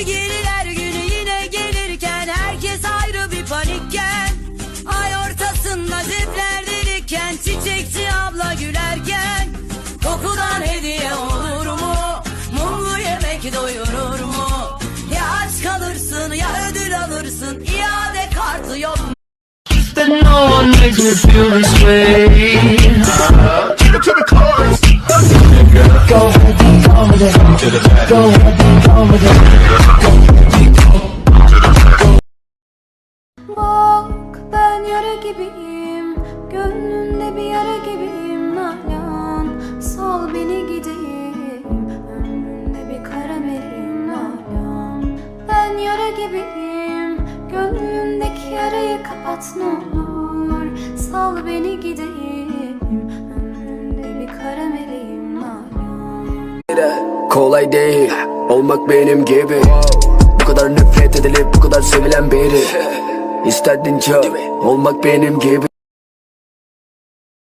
Sevgililer günü yine gelirken herkes ayrı bir panikken Ay ortasında cepler delikken çiçekçi abla gülerken Kokudan hediye olur mu? Mumlu yemek doyurur mu? Ya aç kalırsın ya ödül alırsın iade kartı yok mu? No one makes me feel this way. Uh, Bak ben yara gibiyim. Gönlünde bir yara gibiyim. Nalan Sal beni gideyim. Ömründe bir kara meleğim Nalan Ben yara gibiyim. Gönlündeki yarayı kapat ne olur. Sal beni gideyim Nalan Kolay değil. Olmak benim gibi. Bu kadar nefret edilip bu kadar sevilen biri. İsterdin çok olmak benim gibi